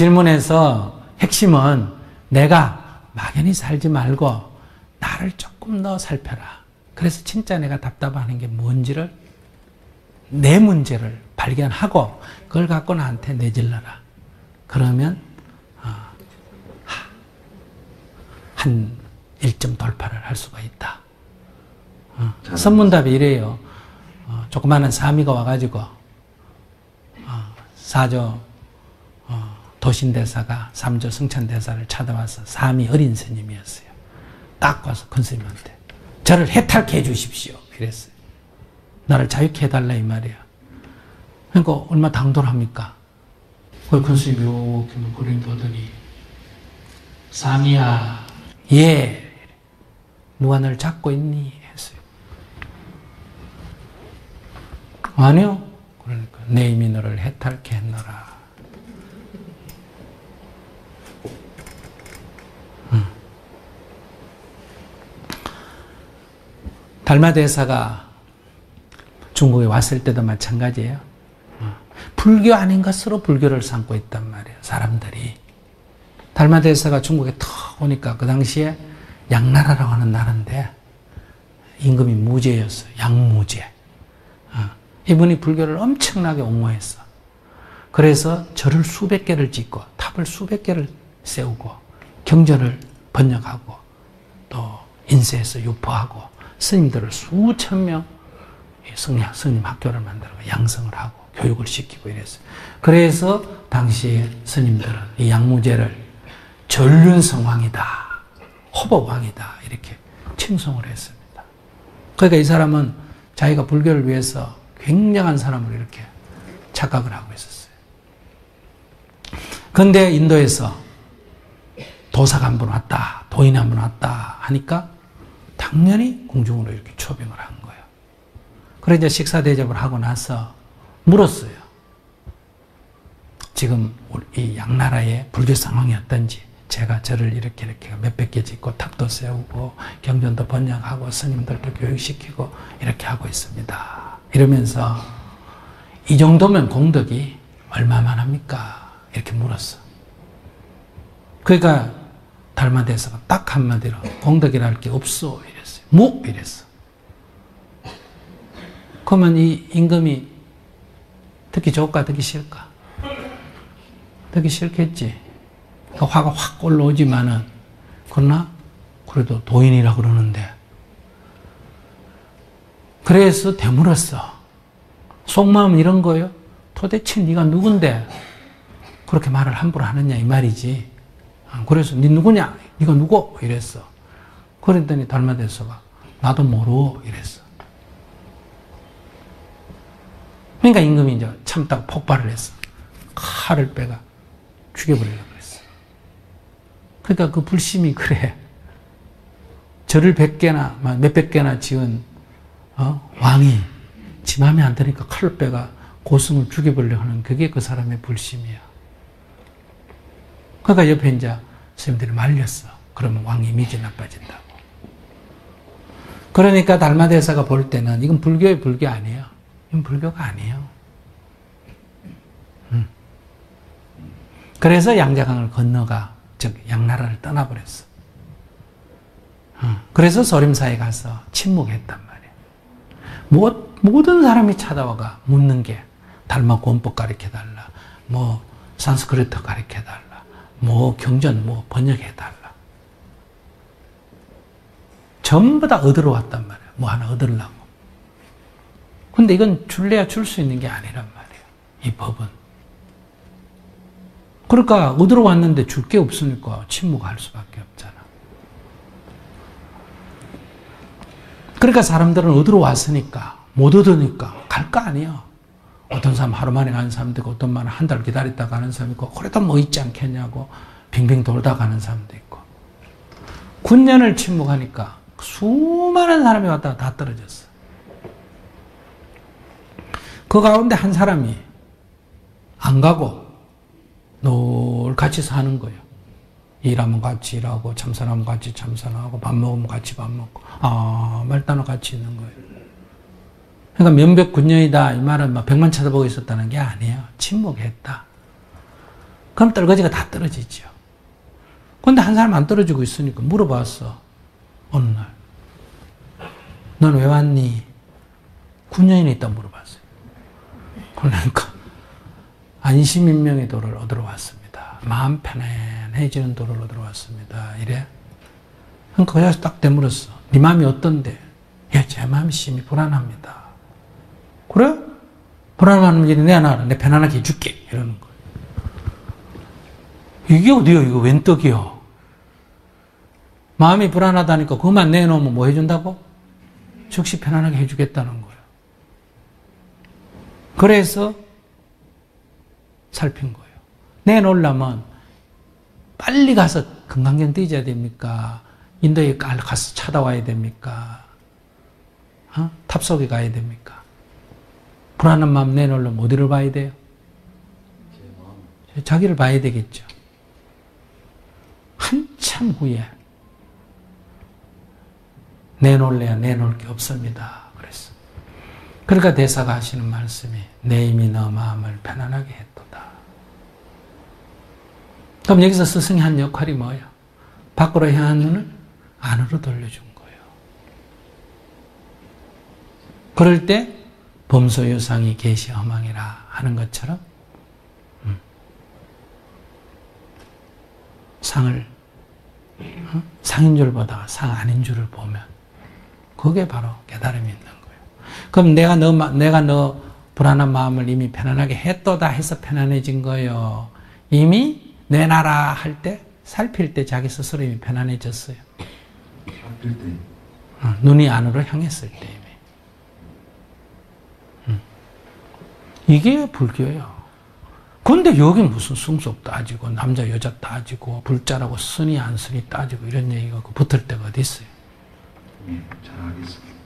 질문에서 핵심은 내가 막연히 살지 말고 나를 조금 더 살펴라. 그래서 진짜 내가 답답한 게 뭔지를 내 문제를 발견하고 그걸 갖고 나한테 내질러라. 그러면 어, 한 1점 돌파를 할 수가 있다. 어, 선문답이 이래요. 어, 조그마한 사미가 와가지고 사조 도신대사가 삼조 승천대사를 찾아와서 사미 어린 스님이었어요. 딱 와서 큰 스님한테 저를 해탈케 해주십시오. 그랬어요. 나를 자유케 해달라 이 말이야. 그러니까 얼마 당돌합니까? 그큰 스님이 이렇게 그림 보더니 사미야 예 누가 널 잡고 있니? 했어요. 아니요. 그러니까 내 이미 너를 해탈케 했노라. 달마 대사가 중국에 왔을 때도 마찬가지예요. 어. 불교 아닌 것으로 불교를 삼고 있단 말이에요. 사람들이. 달마 대사가 중국에 턱 오니까 그 당시에 양나라라고 하는 나라인데 임금이 무제였어요. 양무제. 어. 이분이 불교를 엄청나게 옹호했어. 그래서 절을 수백 개를 짓고 탑을 수백 개를 세우고 경전을 번역하고 또 인쇄해서 유포하고 스님들을 수천 명 스님, 스님 학교를 만들고 양성을 하고 교육을 시키고 이랬어요. 그래서 당시 스님들은 이 양무제를 전륜성왕이다, 호법왕이다 이렇게 칭송을 했습니다. 그러니까 이 사람은 자기가 불교를 위해서 굉장한 사람을 이렇게 착각을 하고 있었어요. 그런데 인도에서 도사가 한 분 왔다, 도인 한 분 왔다 하니까 당연히 궁중으로 이렇게 초빙을 한 거예요. 그래 이제 식사 대접을 하고 나서 물었어요. 지금 이 양나라의 불교 상황이 어떤지 제가 저를 이렇게 이렇게 몇백 개 짓고 탑도 세우고 경전도 번역하고 스님들도 교육시키고 이렇게 하고 있습니다. 이러면서 이 정도면 공덕이 얼마만 합니까? 이렇게 물었어. 그러니까 달마대사가 딱 한마디로 공덕이랄 게 없어 이랬어요. 뭐 이랬어. 그러면 이 임금이 듣기 좋을까 듣기 싫을까? 듣기 싫겠지. 그 화가 확 올라오지만은 그러나 그래도 도인이라 그러는데 그래서 되물었어. 속마음은 이런 거예요. 도대체 네가 누군데 그렇게 말을 함부로 하느냐 이 말이지. 아, 그래서 네 누구냐? 네가 누구? 이랬어. 그랬더니 달마대서가 나도 모르 이랬어. 그러니까 임금이 이제 참다가 폭발을 했어. 칼을 빼가 죽여버리려고 그랬어. 그러니까 그 불심이 그래. 절을 백 개나, 몇백 개나 지은, 어? 왕이 지 마음에 안 드니까 칼을 빼가 고승을 죽여버리려고 하는 그게 그 사람의 불심이야. 그러니까 옆에 이제 스님들이 말렸어. 그러면 왕 이미지 나빠진다고. 그러니까 달마대사가 볼 때는 이건 불교의 불교 아니에요. 이건 불교가 아니에요. 음. 그래서 양자강을 건너가 즉 양나라를 떠나버렸어. 어. 그래서 소림사에 가서 침묵했단 말이에요. 뭐, 모든 사람이 찾아와가 묻는 게 달마 권법 가르쳐달라. 뭐 산스크리트 가르쳐달라. 뭐 경전 뭐 번역해달라. 전부 다 얻으러 왔단 말이에요. 뭐 하나 얻으려고. 근데 이건 줄래야 줄 수 있는 게 아니란 말이에요. 이 법은. 그러니까 얻으러 왔는데 줄 게 없으니까 침묵할 수밖에 없잖아. 그러니까 사람들은 얻으러 왔으니까 못 얻으니까 갈 거 아니에요. 어떤 사람 하루 만에 가는 사람도 있고 어떤 말은 한 달 기다렸다 가는 사람 있고 그래도 뭐 있지 않겠냐고 빙빙 돌다 가는 사람도 있고 9년을 침묵하니까 수많은 사람이 왔다가 다 떨어졌어. 그 가운데 한 사람이 안 가고 늘 같이 사는 거예요. 일하면 같이 일하고 참선하면 같이 참선하고 밥 먹으면 같이 밥 먹고 아 말단어 같이 있는 거예요. 그러니까 면벽 군녀이다 이 말은 막 백만 쳐다보고 있었다는 게 아니에요. 침묵했다. 그럼 떨거지가 다 떨어지죠. 근데 한 사람 안 떨어지고 있으니까 물어봤어. 어느 날. 넌 왜 왔니? 9년이나 있다 물어봤어요. 그러니까 안심인명의 도를 얻으러 왔습니다. 마음 편안해지는 도를 얻으러 왔습니다. 이래. 그러니까 그 자식 딱 되물었어. 네 마음이 어떤데? 야, 제 마음이 심히 불안합니다. 그래? 불안한 일이 내놔라. 내 편안하게 해줄게. 이러는 거예요. 이게 어디요? 이거 웬 떡이요? 마음이 불안하다니까 그것만 내놓으면 뭐 해준다고? 즉시 편안하게 해주겠다는 거예요. 그래서 살핀 거예요. 내놓으려면 빨리 가서 금강경 뛰어야 됩니까? 인도에 가서 찾아와야 됩니까? 어? 탑속에 가야 됩니까? 불안한 마음 내놓으려면 어디를 봐야 돼요? 자기를 봐야 되겠죠. 한참 후에 내놓을래야 내놓을 게 없습니다. 그랬어. 그러니까 대사가 하시는 말씀이 내 힘이 너 마음을 편안하게 했도다. 그럼 여기서 스승이 한 역할이 뭐예요? 밖으로 향한 눈을 안으로 돌려준 거예요. 그럴 때 범소유상이 계시 허망이라 하는 것처럼 음. 상을 어? 상인 줄 보다가 상 아닌 줄을 보면 그게 바로 깨달음이 있는 거예요. 그럼 내가 너 내가 너 불안한 마음을 이미 편안하게 했도다 해서 편안해진 거예요. 이미 내놔라 할 때 살필 때 자기 스스로 이미 편안해졌어요. 살필 때. 어, 눈이 안으로 향했을 때 이미. 음. 이게 불교예요. 근데 여기 무슨 승속 따지고 남자 여자 따지고 불자라고 쓰니 안 쓰니 따지고 이런 얘기가 붙을 때가 어디 있어요? 예, 잘 알겠습니다.